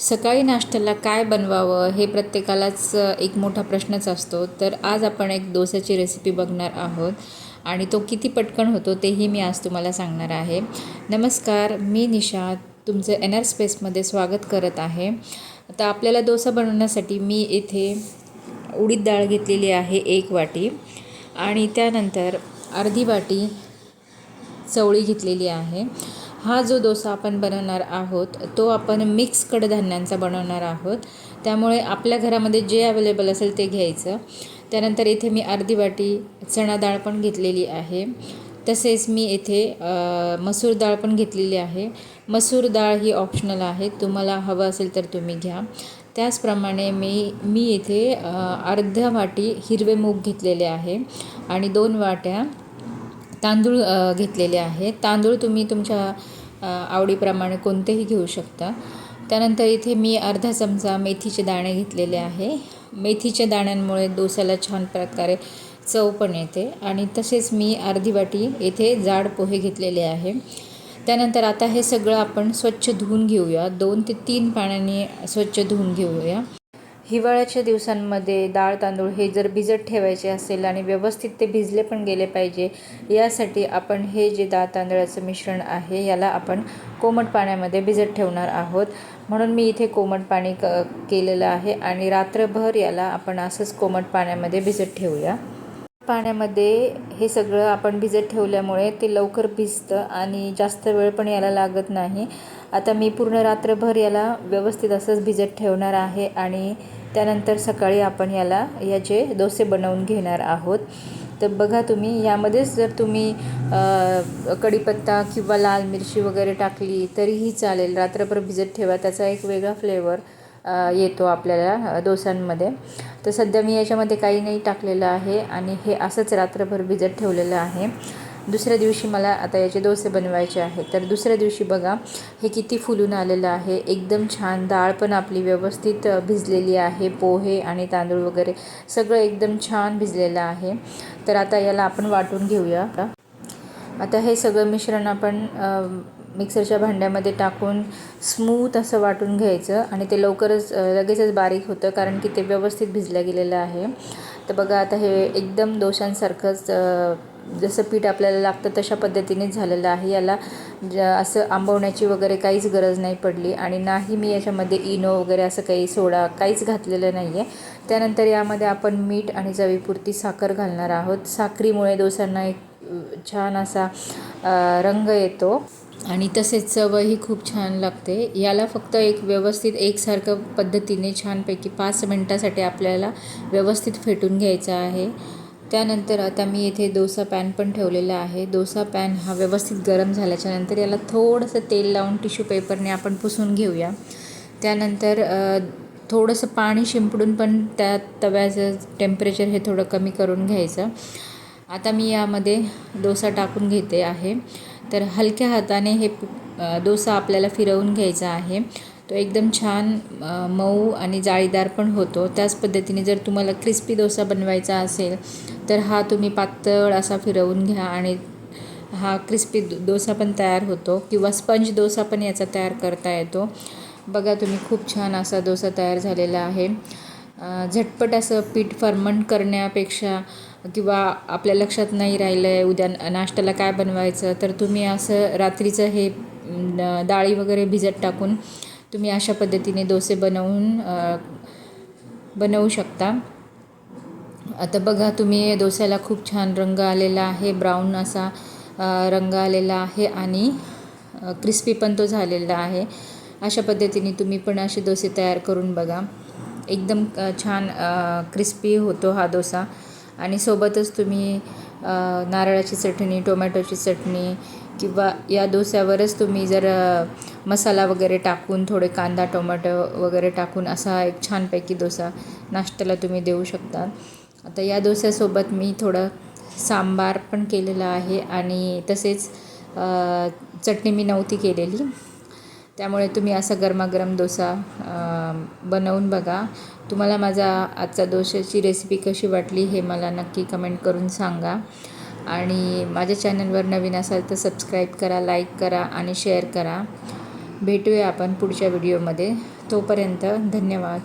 सकाळी नाश्त्याला काय बनवावं हे प्रत्येकालाच एक मोठा प्रश्नच असतो. तर आज आपण एक डोस्याची रेसिपी बघणार आहोत आणि तो किती पटकन होतो तेही मी आज तुम्हाला सांगणार आहे. नमस्कार मी निशा तुमचं एन आर स्पेसमध्ये स्वागत करत आहे. आता आपल्याला डोसा बनवण्यासाठी मी इथे उडीद डाळ घेतलेली आहे एक वाटी आणि त्यानंतर अर्धी वाटी चवळी घेतलेली आहे. हा जो डोसा आपण बनवणार आहोत तो आपण मिक्स कडधान्यांचा बनवणार आहोत. त्यामुळे आपल्या घरामध्ये जे अवेलेबल असेल ते घ्यायचं. त्यानंतर इथे मी अर्धी वाटी चणा डाळ पण घेतलेली आहे. तसेच मी इथे मसूर डाळ पण घेतलेली आहे. मसूर डाळ ही ऑप्शनल आहे. तुम्हाला हवं असेल तर तुम्ही घ्या. त्याचप्रमाणे मी मी इथे अर्ध्या वाटी हिरवे मूग घेतलेले आहे. आणि दोन वाट्या तांदूळ घेतलेले आहे तांदूळ तुम्ही तुमच्या आवडीप्रमाणे कोणतेही घेऊ शकता. त्यानंतर इथे मी अर्धा चमचा मेथीचे दाणे घेतलेले आहे. मेथीच्या दाण्यांमुळे डोसाला छान प्रकारे चव पण येते. आणि तसेच मी अर्धी वाटी येथे जाड पोहे घेतलेले आहे. त्यानंतर आता हे सगळं आपण स्वच्छ धुवून घेऊया. दोन ते तीन पाण्याने स्वच्छ धुवून घेऊया. हिवाळ्याच्या दिवसांमध्ये डाळ तांदूळ हे जर भिजत ठेवायचे असेल आणि व्यवस्थित ते भिजले पण गेले पाहिजे यासाठी आपण हे जे डाळ तांदळाचं मिश्रण आहे याला आपण कोमट पाण्यामध्ये भिजत ठेवणार आहोत. म्हणून मी इथे कोमट पाणी क केलेलं आहे आणि रात्रभर याला आपण असंच कोमट पाण्यामध्ये भिजत ठेवूया. पाण्यामध्ये हे सगळं आपण भिजत ठेवल्यामुळे ते लवकर भिजतं आणि जास्त वेळ पण याला लागत नाही. आता मी पूर्ण रात्रभर याला व्यवस्थित असंच भिजत ठेवणार आहे आणि त्यानंतर सकाळी आपण याला याचे डोसे बनवून घेणार आहोत. तर बघा तुम्ही यामध्येच जर तुम्ही कढीपत्ता किंवा लाल मिरची वगैरे टाकली तरीही चालेल. रात्रभर भिजत ठेवा त्याचा एक वेगळा फ्लेवर येतो आपल्याला डोसांमध्ये. तर सध्या मी याच्यामध्ये काही नाही टाकलेलं आहे आणि हे असंच रात्रभर भिजत ठेवलेलं आहे. दुसऱ्या दिवशी मला आता याचे डोसे बनवायचे आहे तर दुसऱ्या दिवशी बघा हे किती फुलून आलेलं आहे. एकदम छान डाळ पण आपली व्यवस्थित भिजलेली आहे. पोहे आणि तांदूळ वगैरे सगळं एकदम छान भिजलेलं आहे. तर आता याला आपण वाटून घेऊया. आता हे सगळं मिश्रण आपण मिक्सरच्या भांड्यामध्ये टाकून स्मूथ असं वाटून घ्यायचं आणि ते लवकरच लगेचच बारीक होतं कारण की ते व्यवस्थित भिजलं गेलेलं आहे. तर बघा आता हे एकदम दोषांसारखंच जसं पीठ आपल्याला लागतं तशा पद्धतीनेच झालेलं आहे. याला ज असं आंबवण्याची वगैरे काहीच गरज नाही पडली आणि नाही मी याच्यामध्ये इनो वगैरे असं काही सोडा काहीच घातलेलं नाही आहे त्यानंतर यामध्ये आपण मीठ आणि चवीपुरती साखर घालणार आहोत. साखरीमुळे डोसांना एक छान असा रंग येतो. आणि तसेच चवही खूप छान लागते. याला फक्त एक व्यवस्थित एकसारखं पद्धतीने छानपैकी पाच मिनटासाठी आपल्याला व्यवस्थित फेटून घ्यायचं आहे. त्यानंतर आता मी इथे डोसा पॅन पण ठेवलेला आहे. डोसा पॅन हा व्यवस्थित गरम झाल्याच्यानंतर याला थोडंसं तेल लावून टिश्यू पेपरने आपण पुसून घेऊया. त्यानंतर थोडंसं पाणी शिंपडून पण त्या तव्याचं टेम्परेचर हे थोडं कमी करून घ्यायचं. आता मी यामध्ये डोसा टाकून घेते आहे. तर हलक्या हाताने हे डोसा आपल्याला फिरवून घ्यायचा आहे. तो एकदम छान मऊ आणि जाळीदार पण होतो. त्याच पद्धतीने जर तुम्हाला क्रिस्पी डोसा बनवायचा असेल तर हा तुम्ही पातळ असा फिरवून घ्या आणि हा क्रिस्पी डोसा पण तयार होतो किंवा स्पंज डोसा पण याचा तयार करता येतो. बघा तुम्ही खूप छान असा डोसा तयार झालेला आहे. झटपट असं पीठ फर्मंट करण्यापेक्षा किंवा आपल्या लक्षात नाही राहिलं आहे उद्या नाश्त्याला काय बनवायचं तर तुम्ही असं रात्रीचं हे डाळी वगैरे भिजत टाकून तुम्ही अशा पद्धतीने डोसे बनवून बनवू शकता. आता बघा तुम्ही डोस्याला खूप छान रंग आलेला आहे ब्राऊन असा रंग आलेला आहे आणि क्रिस्पी पण तो झालेला आहे. अशा पद्धतीने तुम्ही पण असे डोसे तयार करून बघा. एकदम छान क्रिस्पी होतो हा डोसा. आणि सोबतच तुम्ही नारळाची चटणी टोमॅटोची चटणी किंवा या डोस्यावरच तुम्ही जर मसाला वगैरे टाकून थोडे कांदा टोमॅटो वगैरे टाकून असा एक छानपैकी डोसा नाश्त्याला तुम्ही देऊ शकता. आता या डोस्यासोबत मी थोडं सांबार पण केलेलं आहे आणि तसेच चटणी मी नव्हती केलेली. त्यामुळे तुम्ही असा गरमागरम डोसा बनवून बघा. तुम्हाला माझा आजचा डोशाची रेसिपी कशी वाटली हे मला नक्की कमेंट करून सांगा. आणि माझ्या चॅनलवर नवीन असाल तर सबस्क्राईब करा लाईक करा आणि शेअर करा. भेटूया आपण पुढच्या व्हिडिओमध्ये तोपर्यंत धन्यवाद.